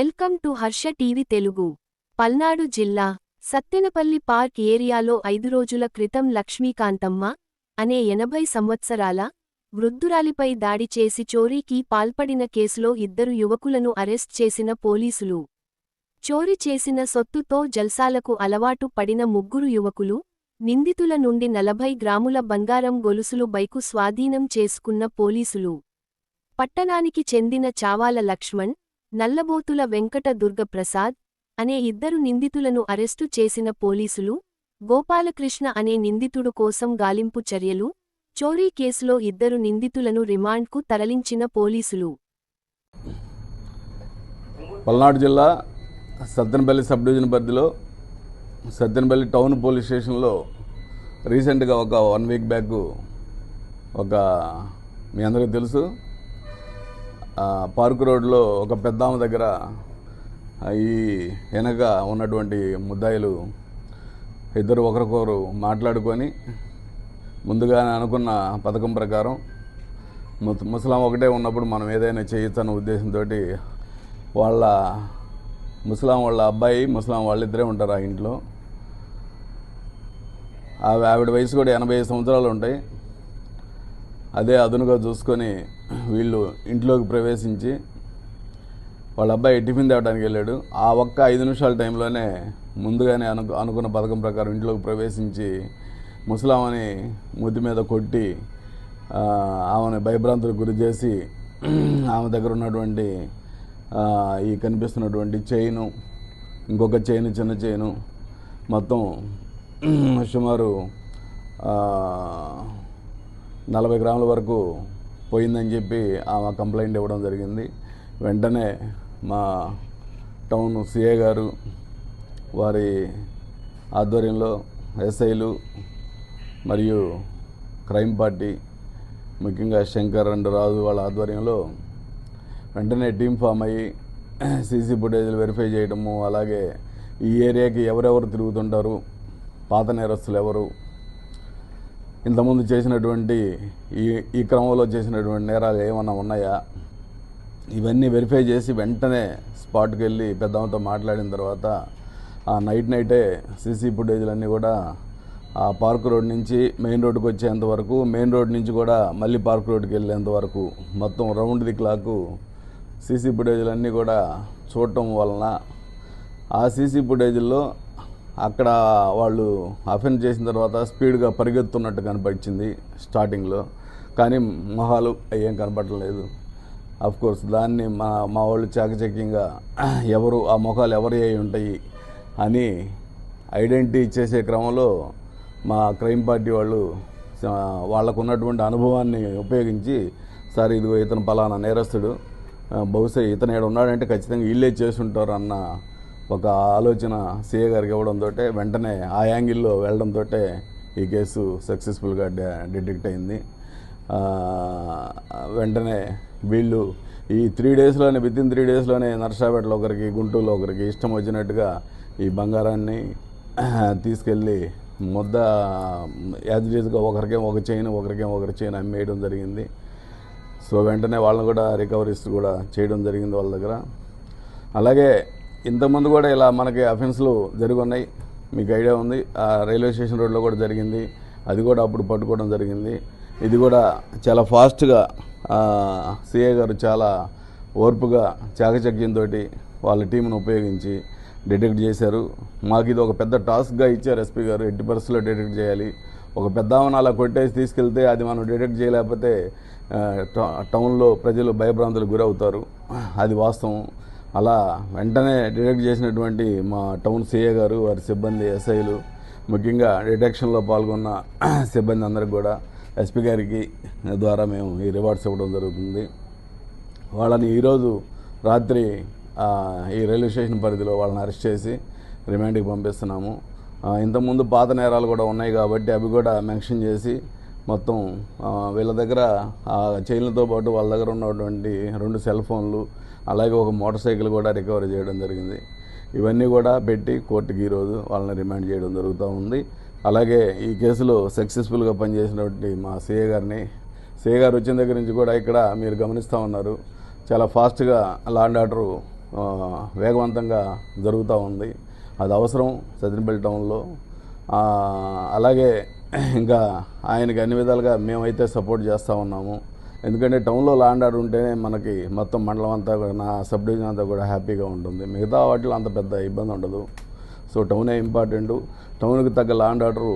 Welcome to Harsha TV Telugu. Palnadu జిల్లా Sattenapalli park ఏరియాలో ఐదు రోజుల క్రితం లక్ష్మీకాంతమ్మ అనే ఎనభై సంవత్సరాల వృద్ధురాలిపై దాడి చేసి చోరీకి పాల్పడిన కేసులో ఇద్దరు యువకులను అరెస్ట్ చేసిన పోలీసులు. చోరీ చేసిన సొత్తుతో జల్సాలకు అలవాటు పడిన ముగ్గురు యువకులు నిందితుల నుండి నలభై గ్రాముల బంగారం గొలుసులు బైకు స్వాధీనం చేసుకున్న పోలీసులు. పట్టణానికి చెందిన చావాల లక్ష్మణ్ నల్లబోతుల వెంకట దుర్గప్రసాద్ అనే ఇద్దరు నిందితులను అరెస్టు చేసిన పోలీసులు గోపాలకృష్ణ అనే నిందితుడు కోసం గాలింపు చర్యలు చోరీ కేసులో ఇద్దరు నిందితులను రిమాండ్కు తరలించిన పోలీసులు. పల్నాడు జిల్లా సత్తెనపల్లి సబ్ డివిజన్ పరిధిలో సత్తెనపల్లి టౌన్ పోలీస్ స్టేషన్లో రీసెంట్గా ఒక వన్ వీక్ బ్యాక్ ఒక మీ అందరికీ తెలుసు పార్క్ రోడ్లో ఒక పెద్దామ దగ్గర ఈ వెనక ఉన్నటువంటి ముద్దాయిలు ఇద్దరు ఒకరికొకరు మాట్లాడుకొని ముందుగానే అనుకున్న పథకం ప్రకారం ముస్లాం ఒకటే ఉన్నప్పుడు మనం ఏదైనా చేయొచ్చన్న ఉద్దేశంతో వాళ్ళ ముస్లాం వాళ్ళ అబ్బాయి ముసలాం వాళ్ళిద్దరే ఉంటారు ఆ ఇంట్లో. ఆవి ఆవిడ వయసు కూడా ఎనభై ఐదు సంవత్సరాలు ఉంటాయి. అదే అదునుగా చూసుకొని వీళ్ళు ఇంట్లోకి ప్రవేశించి వాళ్ళ అబ్బాయి టిఫిన్ తేవడానికి వెళ్ళాడు. ఆ ఒక్క ఐదు నిమిషాల టైంలోనే ముందుగానే అను అనుకున్న పథకం ప్రకారం ఇంట్లోకి ప్రవేశించి ముసలామని ముద్దు మీద కొట్టి ఆమెను భయభ్రాంతులకు గురి చేసి ఆమె దగ్గర ఉన్నటువంటి ఈ కనిపిస్తున్నటువంటి చైను ఇంకొక చైను చిన్న చైను మొత్తం సుమారు నలభై గ్రాముల వరకు పోయిందని చెప్పి ఆమె కంప్లైంట్ ఇవ్వడం జరిగింది. వెంటనే మా టౌన్ సిఏ గారు వారి ఆధ్వర్యంలో ఎస్ఐలు మరియు క్రైమ్ పార్టీ ముఖ్యంగా శంకర్ అండ్ రాజు వాళ్ళ ఆధ్వర్యంలో వెంటనే టీం ఫామ్ అయ్యి సీసీ ఫుటేజ్లు వెరిఫై చేయడము అలాగే ఈ ఏరియాకి ఎవరెవరు తిరుగుతుంటారు పాత నేరస్తులు ఎవరు ఇంతకుముందు చేసినటువంటి ఈ ఈ క్రమంలో చేసినటువంటి నేరాలు ఏమన్నా ఉన్నాయా? ఇవన్నీ వెరిఫై చేసి వెంటనే స్పాట్కి వెళ్ళి పెద్దమ్మతో మాట్లాడిన తర్వాత ఆ నైట్ నైటే సీసీ ఫుటేజ్లన్నీ కూడా ఆ పార్క్ రోడ్ నుంచి మెయిన్ రోడ్కి వచ్చేంత వరకు మెయిన్ రోడ్ నుంచి కూడా మళ్ళీ పార్క్ రోడ్కి వెళ్ళేంత వరకు మొత్తం రౌండ్ ది క్లాక్ సీసీ ఫుటేజ్లన్నీ కూడా చూడటం వలన ఆ సీసీ ఫుటేజ్లో అక్కడ వాళ్ళు అఫెండ్ చేసిన తర్వాత స్పీడ్గా పరిగెత్తున్నట్టు కనిపించింది స్టార్టింగ్లో. కానీ మొహాలు ఏం కనపడలేదు. అఫ్ కోర్స్ దాన్ని మా మా వాళ్ళు చాకచక్యంగా ఎవరు ఆ మొఖాలు ఎవరు అయి ఉంటాయి అని ఐడెంటిటీ చేసే క్రమంలో మా క్రైమ్ పార్టీ వాళ్ళు వాళ్ళకు ఉన్నటువంటి అనుభవాన్ని ఉపయోగించి సార్ ఇదిగో ఇతను పలానా నేరస్తుడు. బహుశా ఇతను ఏడు ఉన్నాడంటే ఖచ్చితంగా వీళ్ళే చేసుంటారు అన్న ఒక ఆలోచన సీఏ గారికి ఇవ్వడంతో వెంటనే ఆ యాంగిల్లో వెళ్ళడంతో ఈ కేసు సక్సెస్ఫుల్గా డిటెక్ట్ అయింది. వెంటనే వీళ్ళు ఈ త్రీ డేస్లోనే విత్ ఇన్ త్రీ డేస్లోనే నర్సాపేటలో ఒకరికి గుంటూరులో ఒకరికి ఇష్టం వచ్చినట్టుగా ఈ బంగారాన్ని తీసుకెళ్ళి ముద్ద యాజ్ ఒకరికేం ఒక చైన్ ఒకరికేం ఒకరి చైన్ అమ్మేయడం జరిగింది. సో వెంటనే వాళ్ళని కూడా రికవరీస్ కూడా చేయడం జరిగింది వాళ్ళ దగ్గర. అలాగే ఇంతకుముందు కూడా ఇలా మనకి అఫెన్స్లు జరుగున్నాయి. మీకు ఐడియా ఉంది. ఆ రైల్వే స్టేషన్ రోడ్లో కూడా జరిగింది. అది కూడా అప్పుడు పట్టుకోవడం జరిగింది. ఇది కూడా చాలా ఫాస్ట్గా సిఏ గారు చాలా ఓర్పుగా చాకచక్యంతో వాళ్ళ టీంను ఉపయోగించి డిటెక్ట్ చేశారు. మాకు ఇది ఒక పెద్ద టాస్క్గా ఇచ్చారు ఎస్పీ గారు. ఎట్టి పరిస్థితుల్లో డిటెక్ట్ చేయాలి. ఒక పెద్ద ఆమెను అలా కొట్టేసి తీసుకెళ్తే అది మనం డిటెక్ట్ చేయలేకపోతే టౌన్లో ప్రజలు భయభ్రాంతులకు గురవుతారు. అది వాస్తవం. అలా వెంటనే డిటెక్ట్ చేసినటువంటి మా టౌన్ సీఏ గారు వారి సిబ్బంది ఎస్ఐలు ముఖ్యంగా డిటెక్షన్లో పాల్గొన్న సిబ్బంది అందరికి కూడా ఎస్పీ గారికి ద్వారా మేము ఈ రివార్డ్స్ ఇవ్వడం జరుగుతుంది. వాళ్ళని ఈరోజు రాత్రి ఈ రైల్వే స్టేషన్ పరిధిలో వాళ్ళని అరెస్ట్ చేసి రిమాండ్కి పంపిస్తున్నాము. ఇంతకుముందు పాత నేరాలు కూడా ఉన్నాయి కాబట్టి అవి కూడా మెన్షన్ చేసి మొత్తం వీళ్ళ దగ్గర ఆ చైన్లతో పాటు వాళ్ళ దగ్గర ఉన్నటువంటి రెండు సెల్ ఫోన్లు అలాగే ఒక మోటార్ సైకిల్ కూడా రికవరీ చేయడం జరిగింది. ఇవన్నీ కూడా పెట్టి కోర్టుకి ఈరోజు వాళ్ళని రిమాండ్ చేయడం జరుగుతూ ఉంది. అలాగే ఈ కేసులో సక్సెస్ఫుల్గా పనిచేసినటువంటి మా సిఏ గారిని సిఏ గారు వచ్చిన దగ్గర నుంచి కూడా ఇక్కడ మీరు గమనిస్తూ ఉన్నారు. చాలా ఫాస్ట్గా లా అండ్ వేగవంతంగా జరుగుతూ ఉంది. అది అవసరం సత్యనపల్లి టౌన్లో. అలాగే ఇంకా ఆయనకి అన్ని విధాలుగా మేమైతే సపోర్ట్ చేస్తూ ఉన్నాము. ఎందుకంటే టౌన్లో ల్యాండ్ ఆర్డర్ ఉంటేనే మనకి మొత్తం మండలం అంతా కూడా నా సబ్ డివిజన్ అంతా కూడా హ్యాపీగా ఉంటుంది. మిగతా వాటిలో అంత పెద్ద ఇబ్బంది ఉండదు. సో టౌనే ఇంపార్టెంట్. టౌన్కి తగ్గ ల్యాండ్ ఆర్డరు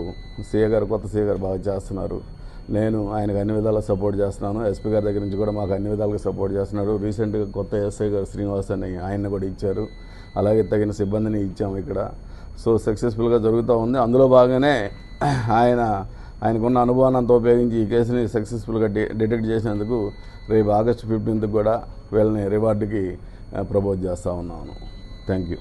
సీఏ గారు కొత్త సీఏ గారు బాగా చేస్తున్నారు. నేను ఆయనకు అన్ని విధాలా సపోర్ట్ చేస్తున్నాను. ఎస్పీ గారి దగ్గర నుంచి కూడా మాకు అన్ని విధాలుగా సపోర్ట్ చేస్తున్నాడు రీసెంట్గా కొత్త ఎస్ఐ గారు శ్రీనివాస్ అని ఆయన్ని కూడా ఇచ్చారు. అలాగే తగిన సిబ్బందిని ఇచ్చాము ఇక్కడ. సో సక్సెస్ఫుల్గా జరుగుతూ ఉంది. అందులో భాగంగానే ఆయన ఆయనకున్న అనుభవాన్ని అంతా ఉపయోగించి ఈ కేసుని సక్సెస్ఫుల్గా డిటెక్ట్ చేసినందుకు రేపు ఆగస్టు ఫిఫ్టీన్త్ కూడా వీళ్ళని రివార్డుకి ప్రపోజ్ చేస్తూ ఉన్నాను. Thank you